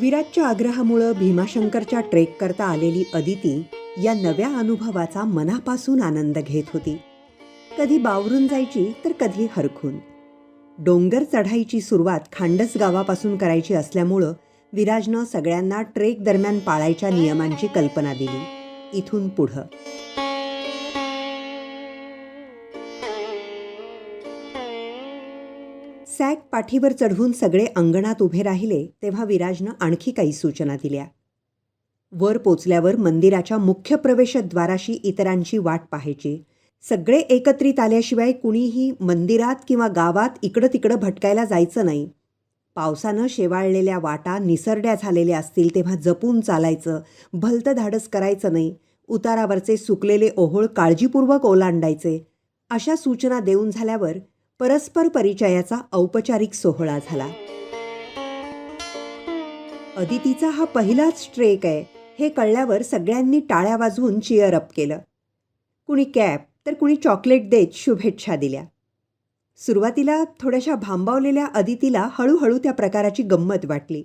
विराटच्या आग्रहामुळं भीमाशंकरच्या ट्रेक करता आलेली अदिती या नव्या अनुभवाचा मनापासून आनंद घेत होती. कधी बावरून जायची तर कधी हरखून. डोंगर चढाईची सुरुवात खांडस गावापासून करायची असल्यामुळं विराजनं सगळ्यांना ट्रेक दरम्यान पाळायच्या नियमांची कल्पना दिली. इथून पुढं. पाठीवर चढवून सगळे अंगणात उभे राहिले तेव्हा विराजनं आणखी काही सूचना दिल्या. वर पोचल्यावर मंदिराच्या मुख्य प्रवेशद्वाराशी इतरांची वाट पाहायची. सगळे एकत्रित आल्याशिवाय कुणीही मंदिरात किंवा गावात इकडं तिकडं भटकायला जायचं नाही. पावसानं शेवाळलेल्या वाटा निसरड्या झालेल्या असतील तेव्हा जपून चालायचं भलतं धाडस करायचं नाही उतारावरचे सुकलेले ओहोळ काळजीपूर्वक ओलांडायचे. अशा सूचना देऊन झाल्यावर परस्पर परिचयाचा औपचारिक सोहळा झाला. अदितीचा हा पहिलाच ट्रेक आहे हे कळल्यावर सगळ्यांनी टाळ्या वाजवून चिअर अप केलं. कुणी कॅप तर कुणी चॉकलेट देत शुभेच्छा दिल्या. सुरुवातीला थोड्याशा भांबावलेल्या अदितीला हळूहळू त्या प्रकाराची गंमत वाटली.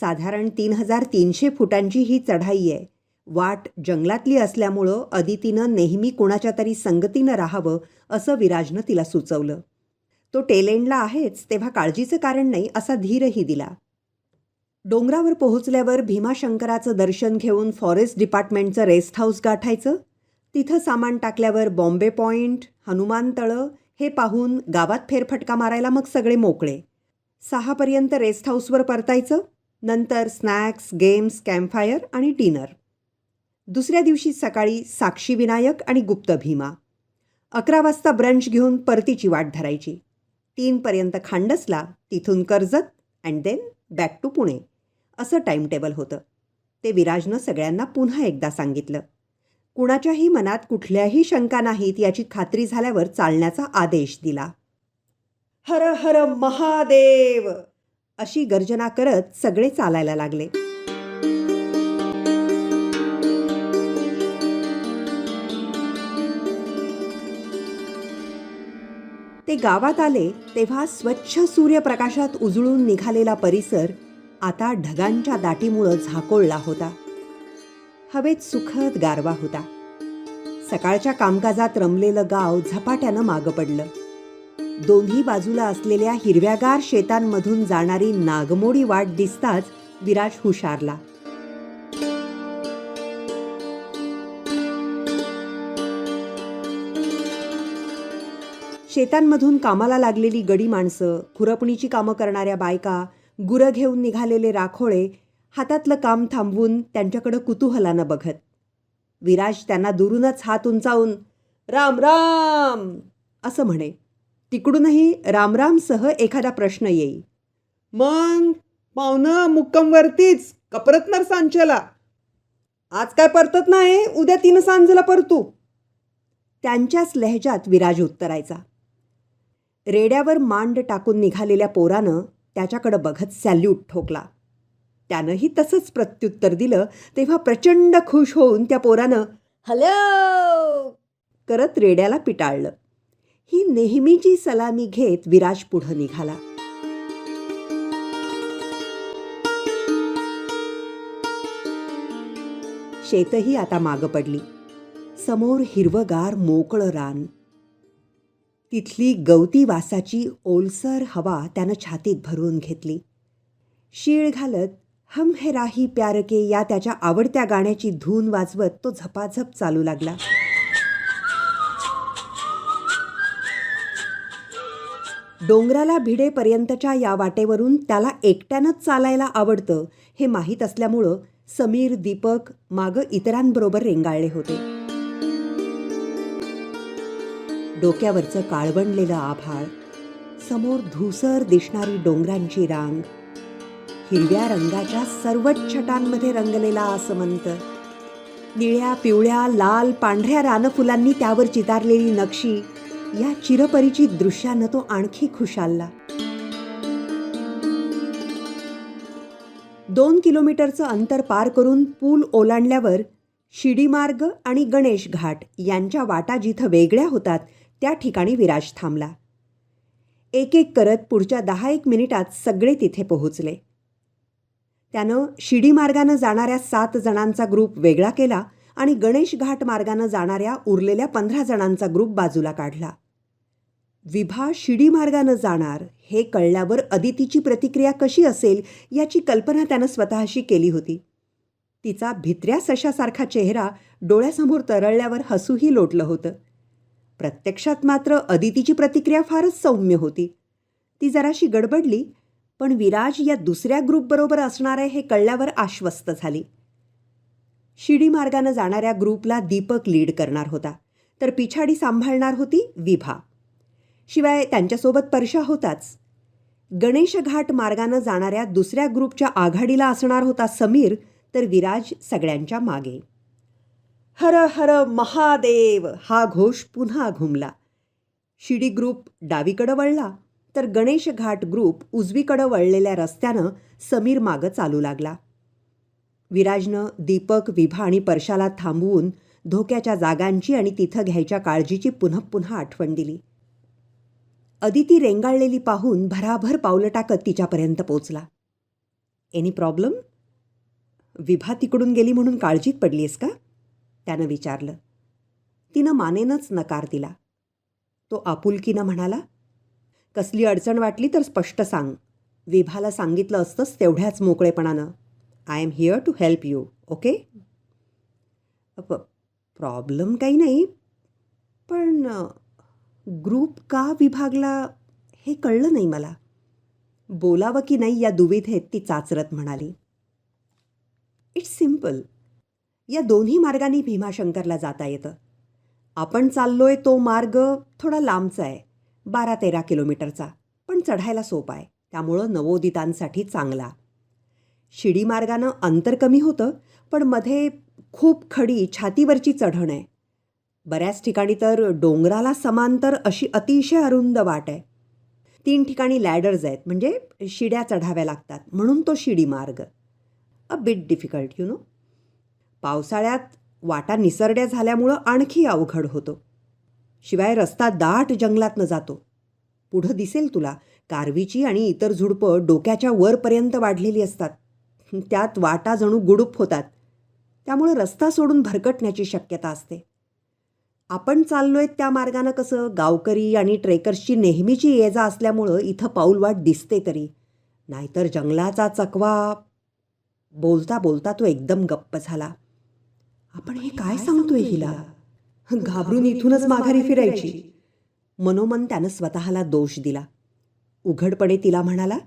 साधारण तीन हजार तीनशे फुटांची ही चढाई आहे वाट जंगलातली असल्यामुळं अदितीनं नेहमी कुणाच्या तरी संगतीनं राहावं असं विराजनं तिला सुचवलं. तो टेलेंडला आहेच तेव्हा काळजीचं कारण नाही असा धीरही दिला. डोंगरावर पोहोचल्यावर भीमाशंकराचं दर्शन घेऊन फॉरेस्ट डिपार्टमेंटचं रेस्ट हाऊस गाठायचं तिथं सामान टाकल्यावर बॉम्बे पॉईंट हनुमान तळं हे पाहून गावात फेरफटका मारायला मग सगळे मोकळे. सहापर्यंत रेस्ट हाऊसवर परतायचं नंतर स्नॅक्स गेम्स कॅम्पफायर आणि डिनर. दुसऱ्या दिवशी सकाळी साक्षी विनायक आणि गुप्त भीमा. अकरा वाजता ब्रंच घेऊन परतीची वाट धरायची. तीनपर्यंत खांडसला तिथून Karjat and then back to Pune. असं टाईमटेबल होतं. ते विराजनं सगळ्यांना पुन्हा एकदा सांगितलं. कुणाच्याही मनात कुठल्याही शंका नाहीत याची खात्री झाल्यावर चालण्याचा आदेश दिला. हर हर महादेव! अशी गर्जना करत सगळे चालायला लागले. ते गावात आले तेव्हा स्वच्छ सूर्यप्रकाशात उजळून निघालेला परिसर आता ढगांच्या दाटीमुळं झाकोळला होता. हवेत सुखद गारवा होता. सकाळच्या कामकाजात रमलेलं गाव झपाट्यानं मागं पडलं. दोन्ही बाजूला असलेल्या हिरव्यागार शेतांमधून जाणारी नागमोडी वाट दिसताच विराज हुशारला. शेतांमधून कामाला लागलेली गडी माणसं खुरपणीची कामं करणाऱ्या बायका गुरं घेऊन निघालेले राखोळे हातातलं काम थांबवून त्यांच्याकडं कुतूहलानं बघत. विराज त्यांना दुरूनच हात उंचावून राम राम! असं म्हणे. तिकडूनही रामरामसह एखादा प्रश्न येई. मग पाहुणं मुक्कमवरतीच कपरतनर सांचला. आज काय परतत नाही उद्या तीन सांजला परतू. त्यांच्याच लहजात विराज उत्तरायचा. रेड्यावर मांड टाकून निघालेल्या पोरानं त्याच्याकडं बघत सॅल्यूट ठोकला. त्यानंही तसंच प्रत्युत्तर दिलं तेव्हा प्रचंड खुश होऊन त्या पोरानं हलो! करत रेड्याला पिटाळलं. ही नेहमीची सलामी घेत विराज पुढं निघाला. शेतही आता मागं पडली. समोर हिरवगार मोकळं रान. तिथली गवती वासाची ओलसर हवा त्यानं छातीत भरून घेतली. शीळ घालत हम हे राही प्यार के या त्याच्या आवडत्या गाण्याची धून वाजवत तो झपाझप चालू लागला. डोंगराला भिडेपर्यंतच्या या वाटेवरून त्याला एकट्यानंच चालायला आवडतं हे माहीत असल्यामुळं समीर दीपक मागं इतरांबरोबर रेंगाळले होते. डोक्यावरचं काळवंडलेलं आभाळ समोर धुसर दिसणारी डोंगरांची रांग हिरव्या रंगाच्या सर्वच छटांमध्ये रंगलेला आसमंत निळ्या पिवळ्या लाल पांढऱ्या रानफुलांनी त्यावर चितारलेली नक्षी या चिरपरिचित दृश्यानं तो आणखी खुशालला. दोन किलोमीटरचं अंतर पार करून पूल ओलांडल्यावर शिडीमार्ग आणि गणेश घाट यांच्या वाटा जिथं वेगळ्या होतात त्या ठिकाणी विराज थांबला. एक एक करत पुढच्या दहा एक मिनिटात सगळे तिथे पोहोचले. त्यानं शिडी मार्गानं जाणाऱ्या सात जणांचा ग्रुप वेगळा केला आणि गणेश घाट मार्गानं जाणाऱ्या उरलेल्या पंधरा जणांचा ग्रुप बाजूला काढला. विभा शिडी मार्गानं जाणार हे कळल्यावर अदितीची प्रतिक्रिया कशी असेल याची कल्पना त्यानं स्वतःशी केली होती. तिचा भित्र्या सशासारखा चेहरा डोळ्यासमोर तरळल्यावर हसूही लोटलं होतं. प्रत्यक्षात मात्र अदितीची प्रतिक्रिया फारच सौम्य होती. ती जराशी गडबडली पण विराज या दुसऱ्या ग्रुपबरोबर असणार आहे हे कळल्यावर आश्वस्त झाली. शिडी मार्गानं जाणाऱ्या ग्रुपला दीपक लीड करणार होता तर पिछाडी सांभाळणार होती विभा. शिवाय त्यांच्यासोबत परशा होताच. गणेश घाट मार्गानं जाणाऱ्या दुसऱ्या ग्रुपच्या आघाडीला असणार होता समीर तर विराज सगळ्यांच्या मागे. हर हर महादेव हा घोष पुन्हा घुमला. शिडी ग्रुप डावीकडं वळला तर गणेश घाट ग्रुप उजवीकडं वळलेल्या रस्त्यानं समीर मागं चालू लागला. विराजनं दीपक विभा आणि परशाला थांबवून धोक्याच्या जागांची आणि तिथं घ्यायच्या काळजीची पुन्हा पुन्हा आठवण दिली. अदिती रेंगाळलेली पाहून भराभर पावलं टाकत तिच्यापर्यंत पोचला. Any problem? विभा तिकडून गेली म्हणून काळजीत पडलीस का? त्यानं विचारलं. तिनं मानेनच नकार दिला. तो आपुलकीनं म्हणाला कसली अडचण वाटली तर स्पष्ट सांग. विभाला सांगितलं असतंच तेवढ्याच मोकळेपणानं. I am here to help you okay problem काही नाही. पण ग्रुप का विभागला हे कळलं नाही मला. बोलावं की नाही या दुविधेत ती चाचरत म्हणाली. इट्स सिंपल या दोन्ही मार्गाने भीमाशंकरला जाता येतं. आपण चाललोय तो मार्ग थोडा लांबचा आहे बारा तेरा किलोमीटरचा पण चढायला सोपा आहे त्यामुळं नवोदितांसाठी चांगला. शिडी मार्गानं अंतर कमी होतं पण मध्ये खूप खडी छातीवरची चढण आहे. बऱ्याच ठिकाणी तर डोंगराला समांतर अशी अतिशय अरुंद वाट आहे. तीन ठिकाणी लॅडर्स आहेत म्हणजे शिड्या चढाव्या लागतात म्हणून तो शिडी मार्ग. A bit difficult you know पावसाळ्यात वाटा निसरड्या झाल्यामुळं आणखी अवघड होतो. शिवाय रस्ता दाट जंगलातनं जातो. पुढं दिसेल तुला कारवीची आणि इतर झुडपं डोक्याच्या वरपर्यंत वाढलेली असतात. त्यात वाटा जणू गुडूप होतात. त्यामुळं रस्ता सोडून भरकटण्याची शक्यता असते. आपण चाललोय त्या मार्गानं कसं? गावकरी आणि ट्रेकर्सची नेहमीची ये जा असल्यामुळं इथं पाऊलवाट दिसते तरी. नाहीतर जंगलाचा चकवा. बोलता बोलता तो एकदम गप्प झाला. आपण हे काय सांगतोय हिला? घाबरून इथूनच माघारी फिरायची. मनोमन त्यानं स्वतःला दोष दिला. उघडपणे तिला म्हणाला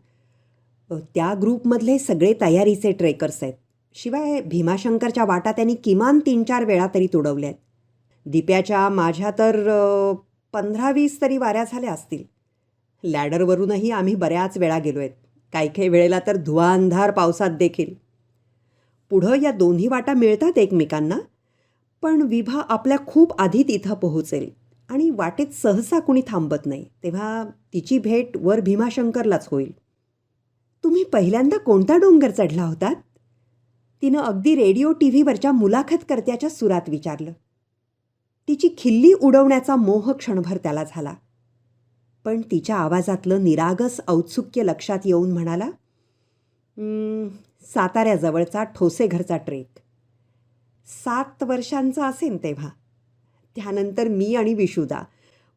त्या ग्रुपमधले सगळे तयारीचे ट्रेकर्स आहेत. शिवाय भीमाशंकरच्या वाटा त्यांनी किमान तीन चार वेळा तरी तुडवल्या आहेत दिप्याच्या माझ्या तर पंधरा वीस तरी वाऱ्या झाल्या असतील. लॅडरवरूनही आम्ही बऱ्याच वेळा गेलो आहेत काही काही वेळेला तर धुवांधार पावसात देखील. पुढं या दोन्ही वाटा मिळतात एकमेकांना पण विभा आपल्या खूप आधी तिथं पोहोचेल आणि वाटेत सहसा कुणी थांबत नाही तेव्हा तिची भेट वर भीमाशंकरलाच होईल. तुम्ही पहिल्यांदा कोणता डोंगर चढला होतात? तिनं अगदी रेडिओ टी व्हीवरच्या मुलाखतकर्त्याच्या सुरात विचारलं. तिची खिल्ली उडवण्याचा मोह क्षणभर त्याला झाला. पण तिच्या आवाजातलं निरागस औत्सुक्य लक्षात येऊन म्हणाला साताऱ्याजवळचा ठोसेघरचा ट्रेक. सात वर्षांचा असेन तेव्हा. त्यानंतर मी आणि विशुदा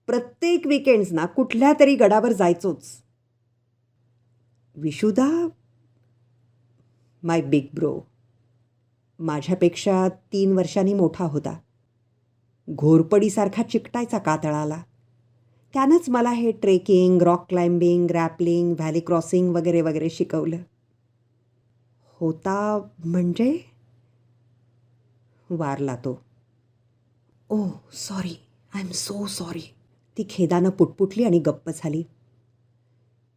प्रत्येक विकेंड्सना कुठल्या तरी गडावर जायचोच. विशुदा माय बिग ब्रो माझ्यापेक्षा तीन वर्षांनी मोठा होता. घोरपडीसारखा चिकटायचा कातळाला त्यानंच मला हे trekking rock climbing rappelling valley crossing वगैरे वगैरे शिकवलं. होता म्हणजे? वारला तो. ओ sorry I am so sorry ती खेदानं पुटपुटली आणि गप्प झाली.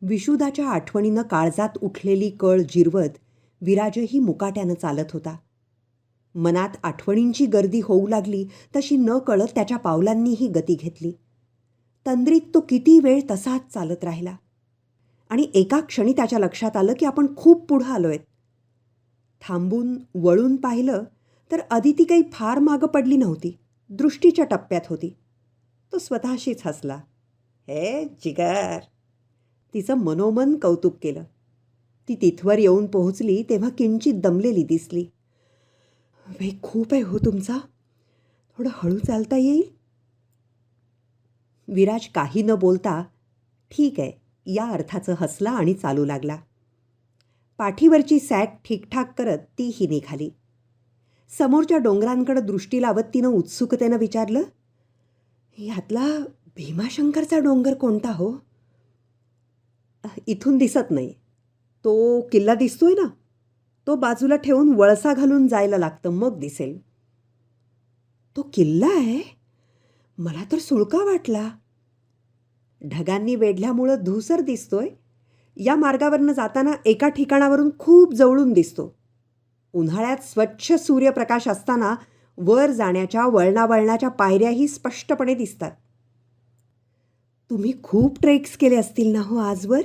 विशुदाच्या आठवणीनं काळजात उठलेली कळ जिरवत विराजही मुकाट्यानं चालत होता. मनात आठवणींची गर्दी होऊ लागली तशी न कळत त्याच्या पावलांनीही गती घेतली. तंद्रीत तो किती वेळ तसाच चालत राहिला. आणि एका क्षणी त्याच्या लक्षात आलं की आपण खूप पुढं आलो आहेत थांबून वळून पाहिलं तर अदिती काही फार मागं पडली नव्हती. दृष्टीच्या टप्प्यात होती. तो स्वतःशीच हसला. हे जिगर. तिचं मनोमन कौतुक केलं. ती तिथवर येऊन पोहोचली तेव्हा किंचित दमलेली दिसली. वेग खूप आहे हो तुमचा. थोडं हळू चालता येईल? विराज काही न बोलता ठीक आहे. या अर्थाचं हसला आणि चालू लागला. पाठीवरची सॅक ठीकठाक करत ती ही निघाली समोरच्या डोंगरांकडे दृष्टी लावत तिनं उत्सुकतेनं विचारलं यातला भीमाशंकरचा डोंगर कोणता हो? इथून दिसत नाही. तो किल्ला दिसतोय ना? तो बाजूला ठेवून वळसा घालून जायला लागतं मग दिसेल. तो किल्ला आहे? मला तर सुळका वाटला. ढगांनी वेढल्यामुळं धुसर दिसतोय. या मार्गावरनं जाताना एका ठिकाणावरून खूप जवळून दिसतो. उन्हाळ्यात स्वच्छ सूर्यप्रकाश असताना वर जाण्याच्या वळणावळणाच्या पायऱ्याही स्पष्टपणे दिसतात. तुम्ही खूप ट्रेक्स केले असतील ना हो आजवर?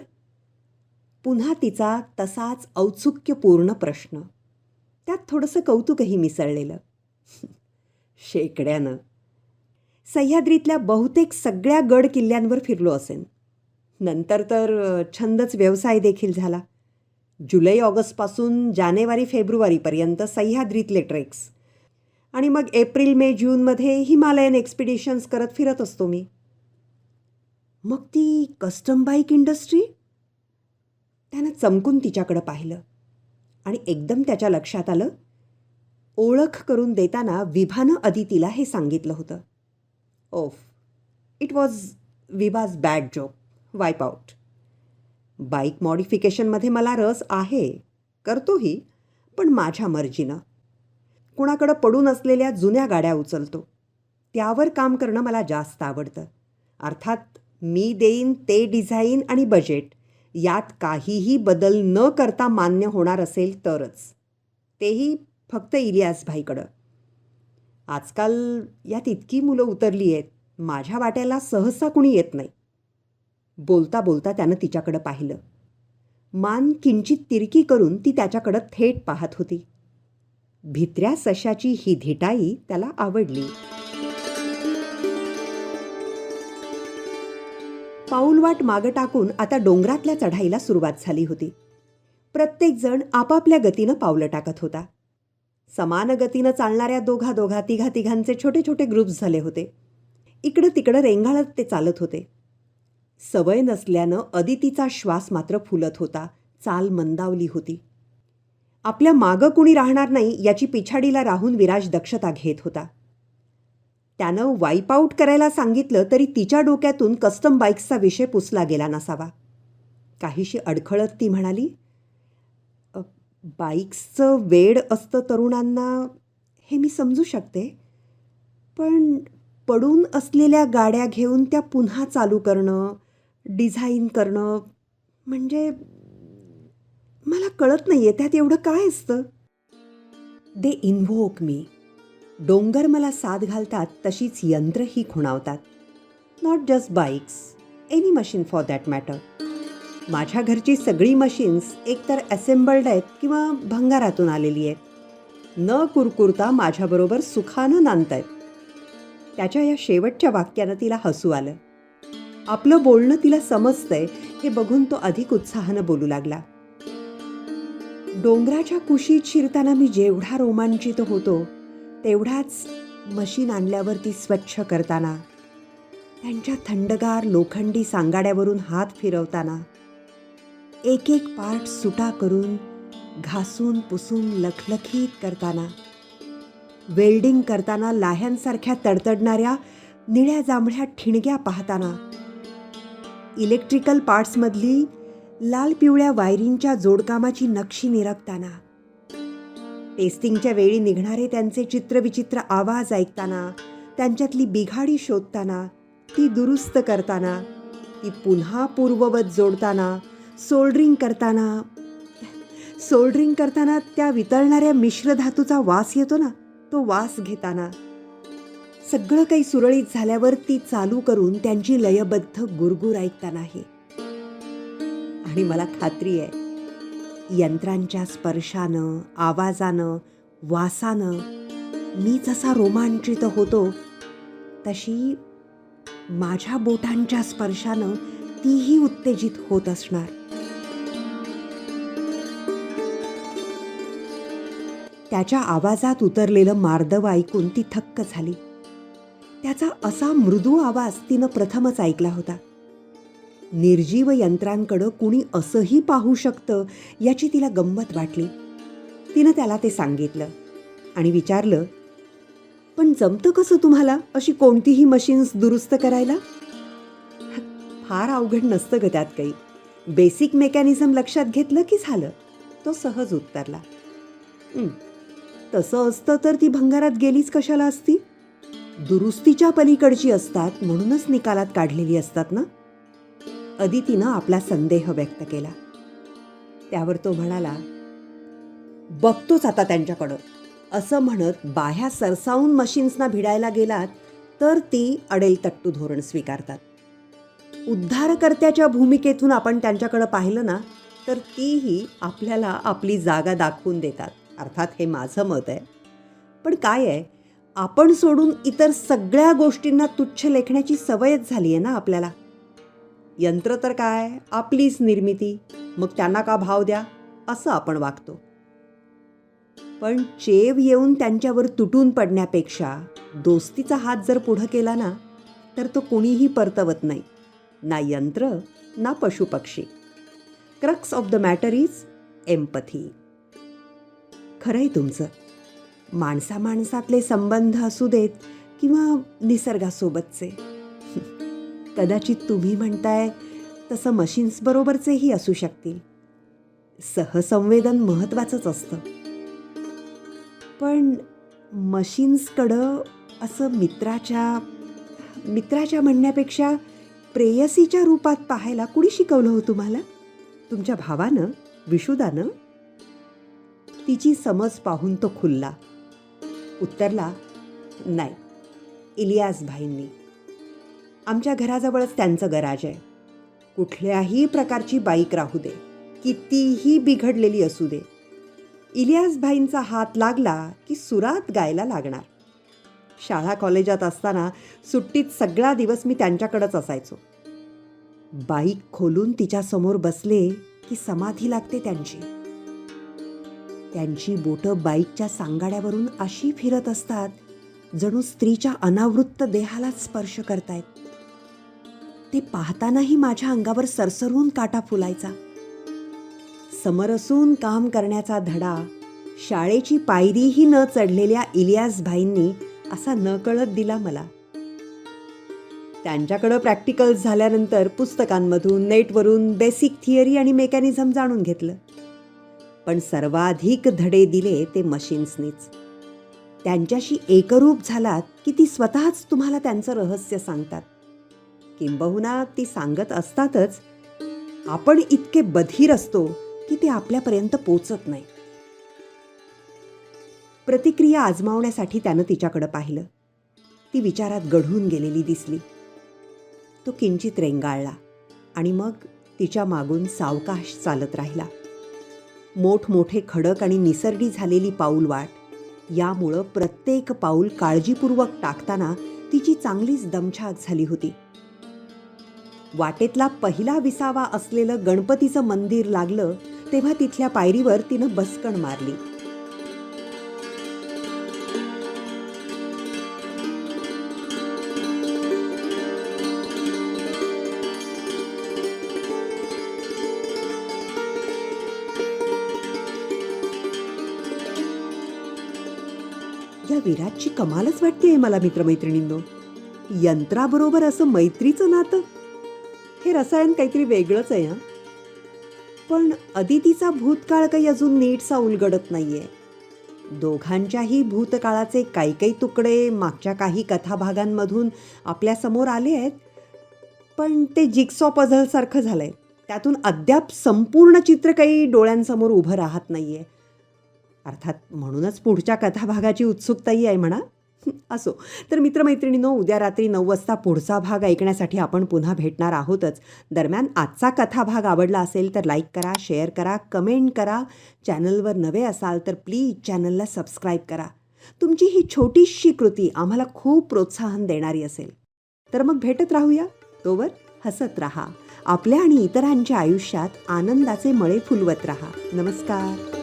पुन्हा तिचा तसाच औत्सुक्यपूर्ण प्रश्न. त्यात थोडंसं कौतुकही मिसळलेलं. शेकड्यानं. सह्याद्रीतल्या बहुतेक सगळ्या गड किल्ल्यांवर फिरलो असेन. नंतर तर छंदच व्यवसाय देखील झाला. जुलै ऑगस्टपासून जानेवारी फेब्रुवारीपर्यंत सह्याद्रीतले ट्रेक्स आणि मग एप्रिल मे जूनमध्ये हिमालयन एक्सपिडिशन्स करत फिरत असतो मी. मग ती कस्टम बाईक इंडस्ट्री? त्यानं चमकून तिच्याकडं पाहिलं. आणि एकदम त्याच्या लक्षात आलं ओळख करून देताना विभानं अदितीला हे सांगितलं होतं. Oof it was Vibha's bad joke wipe out bike मॉडिफिकेशनमध्ये मला रस आहे. करतोही पण माझ्या मर्जीनं. कुणाकडं पडून असलेल्या जुन्या गाड्या उचलतो. त्यावर काम करणं मला जास्त आवडतं. अर्थात मी देईन ते डिझाईन आणि बजेट. यात काहीही बदल न करता मान्य होणार असेल तरच. तेही फक्त इलियास भाईकडं. आजकाल यात इतकी मुलं उतरली आहेत. माझ्या वाट्याला सहसा कुणी येत नाही. बोलता बोलता त्यानं तिच्याकडं पाहिलं. मान किंचित तिरकी करून ती त्याच्याकडं थेट पाहत होती. भित्र्या सशाची ही धिटाई त्याला आवडली. पाऊलवाट मागं टाकून आता डोंगरातल्या चढाईला सुरुवात झाली होती. प्रत्येकजण आपापल्या गतीनं पावलं टाकत होता. समान गतीनं चालणाऱ्या दोघा दोघा तिघा तिघांचे छोटे छोटे ग्रुप्स झाले होते. इकडं तिकडं रेंगाळत ते चालत होते. सवय नसल्यानं अदितीचा श्वास मात्र फुलत होता. चाल मंदावली होती. आपल्या मागं कुणी राहणार नाही याची पिछाडीला राहून विराज दक्षता घेत होता. त्यानं वाईप आऊट करायला सांगितलं तरी तिच्या डोक्यातून कस्टम बाईक्सचा विषय पुसला गेला नसावा. काहीशी अडखळत ती म्हणाली बाईक्सचं वेड असतं तरुणांना हे मी समजू शकते पण पडून असलेल्या गाड्या घेऊन त्या पुन्हा चालू करणं डिझाईन करणं म्हणजे मला कळत नाही आहे त्यात एवढं काय असतं? दे इन्व्होक मी डोंगर मला साथ घालतात तशीच यंत्रही खुणावतात. Not just bikes any machine for that matter माझ्या घरची सगळी मशीन्स एकतर असेंबल्ड आहेत किंवा भंगारातून आलेली आहेत. न कुरकुरता माझ्याबरोबर सुखानं नांदत आहेत त्याच्या या शेवटच्या वाक्यानं तिला हसू आलं. आपलं बोलणं तिला समजतंय हे बघून तो अधिक उत्साहानं बोलू लागला. डोंगराच्या कुशीत शिरताना मी जेवढा रोमांचित होतो तेवढाच मशीन आणल्यावर ती स्वच्छ करताना त्यांच्या थंडगार लोखंडी सांगाड्यावरून हात फिरवताना एक एक पार्ट सुटा करून घासून पुसून लखलखीत करताना वेल्डिंग करताना लाह्यांसारख्या तडतडणाऱ्या निळ्या जांभळ्या ठिणग्या पाहताना इलेक्ट्रिकल पार्ट्समधली लाल पिवळ्या वायरिंगच्या जोडकामाची नक्षी निरखताना टेस्टिंगच्या वेळी निघणारे त्यांचे चित्रविचित्र आवाज ऐकताना त्यांच्यातली बिघाडी शोधताना ती दुरुस्त करताना ती पुन्हा पूर्ववत जोडताना सोल्डरिंग करताना सोल्डरिंग करताना त्या वितळणाऱ्या मिश्रधातूचा वास येतो ना तो वास घेताना. सगळं काही सुरळीत झाल्यावर ती चालू करून त्यांची लयबद्ध गुरगुर ऐकताना आहे आणि मला खात्री आहे यंत्रांच्या स्पर्शानं आवाजानं वासानं मी जसा रोमांचित होतो तशी माझ्या बोटांच्या स्पर्शानं तीही उत्तेजित होत असणार. त्याच्या आवाजात उतरलेलं मार्दव ऐकून ती थक्क झाली. त्याचा असा मृदू आवाज तिनं प्रथमच ऐकला होता. निर्जीव यंत्रांकडं कुणी असंही पाहू शकतं याची तिला गंमत वाटली. तिनं त्याला ते सांगितलं आणि विचारलं पण जमतं कसं तुम्हाला अशी कोणतीही मशीन्स दुरुस्त करायला? फार अवघड नसतं ग त्यात काही. बेसिक मेकॅनिझम लक्षात घेतलं की झालं. तो सहज उत्तरला तसं असतं तर ती भंगारात गेलीच कशाला असती? दुरुस्तीच्या पलीकडची असतात म्हणूनच निकालात काढलेली असतात ना? अदितीनं आपला संदेह व्यक्त केला. त्यावर तो म्हणाला बघतोच आता त्यांच्याकडं. असं म्हणत बाह्या सरसावून मशीन्सना भिडायला गेलात तर ती अडेल तट्टू धोरण स्वीकारतात. उद्धारकर्त्याच्या भूमिकेतून आपण त्यांच्याकडं पाहिलं ना तर तीही आपल्याला आपली जागा दाखवून देतात. अर्थात हे माझं मत आहे. पण काय आहे? आपण सोडून इतर सगळ्या गोष्टींना तुच्छ लेखण्याची सवयच झाली आहे ना आपल्याला? यंत्र तर काय? आपलीच निर्मिती. मग त्यांना का भाव द्या? असं आपण वागतो. पण चेव येऊन त्यांच्यावर तुटून पडण्यापेक्षा दोस्तीचा हात जर पुढं केला ना तर तो कुणीही परतवत नाही. ना यंत्र ना पशुपक्षी. Crux of the matter is empathy. खरंय तुमचं. माणसा माणसातले संबंध असू देत किंवा निसर्गासोबतचे. कदाचित तुम्ही म्हणताय तसं मशीन्स बरोबरचेही असू शकतील. सहसंवेदन महत्त्वाचंच असतं. पण मशीन्सकडं असं मित्राच्या मित्राच्या म्हणण्यापेक्षा प्रेयसीच्या रूपात पाहायला कुणी शिकवलं हो तुम्हाला? तुमच्या भावानं? विशुदानं? तिची समज पाहून तो खुल्ला. उत्तरला नाही इलियास भाईंनी. आमच्या घराजवळच त्यांचं गराज आहे. कुठल्याही प्रकारची बाईक राहू दे कितीही बिघडलेली असू दे. इलियास भाईंचा हात लागला की सुरात गायला लागणार. शाळा कॉलेजात असताना सुट्टीत सगळा दिवस मी त्यांच्याकडंच असायचो. बाईक खोलून तिच्यासमोर बसले की समाधी लागते त्यांची. त्यांची बोटं बाईकच्या सांगाड्यावरून अशी फिरत असतात जणू स्त्रीच्या अनावृत्त देहाला स्पर्श करतायत. ते पाहतानाही माझ्या अंगावर सरसरून काटा फुलायचा. समरसून काम करण्याचा धडा शाळेची पायरीही न चढलेल्या इलियास भाईंनी असा नकळत दिला मला. त्यांच्याकडं प्रॅक्टिकल्स झाल्यानंतर पुस्तकांमधून नेटवरून बेसिक थिअरी आणि मेकॅनिझम जाणून घेतलं. पण सर्वाधिक धडे दिले ते मशीन्सनीच. त्यांच्याशी एकरूप झालात की ती स्वतःच तुम्हाला त्यांचं रहस्य सांगतात. किंबहुना ती सांगत असतातच आपण इतके बधीर असतो की ते आपल्यापर्यंत पोचत नाही. प्रतिक्रिया आजमावण्यासाठी त्यानं तिच्याकडं पाहिलं. ती विचारात गढून गेलेली दिसली. तो किंचित रेंगाळला आणि मग तिच्या मागून सावकाश चालत राहिला. मोठमोठे खडक आणि निसर्डी झालेली पाऊल वाट. यामुळं प्रत्येक पाऊल काळजीपूर्वक टाकताना तिची चांगलीच दमछाक झाली होती. वाटेतला पहिला विसावा असलेलं गणपतीचं मंदिर लागलं तेव्हा तिथल्या पायरीवर तिनं बसकण मारली. या विराटची कमालच वाटतेय मला मित्रमैत्रिणींनो. यंत्राबरोबर असं मैत्रीचं नातं? हे रसायन काहीतरी वेगळंच आहे हां? पण अदितीचा भूतकाळ काही अजून नीटसा उलगडत नाही आहे दोघांच्याही भूतकाळाचे काही काही तुकडे मागच्या काही कथाभागांमधून आपल्यासमोर आले आहेत पण ते जिक्सॉ पझलसारखं झालंय. त्यातून अद्याप संपूर्ण चित्र काही डोळ्यांसमोर उभं राहत नाही आहे अर्थात म्हणूनच पुढच्या कथाभागाची उत्सुकताही आहे म्हणा. असो. तर मित्रमैत्रिणींनो उद्या रात्री नऊ वाजता पुढचा भाग ऐकण्यासाठी आपण पुन्हा भेटणार आहोतच. दरम्यान आजचा कथाभाग आवडला असेल तर लाईक करा शेअर करा कमेंट करा. चॅनलवर नवे असाल तर प्लीज चॅनलला सबस्क्राईब करा. तुमची ही छोटीशी कृती आम्हाला खूप प्रोत्साहन देणारी असेल. तर मग भेटत राहूया. तोवर हसत राहा. आपल्या आणि इतरांच्या आयुष्यात आनंदाचे मळे फुलवत राहा. नमस्कार.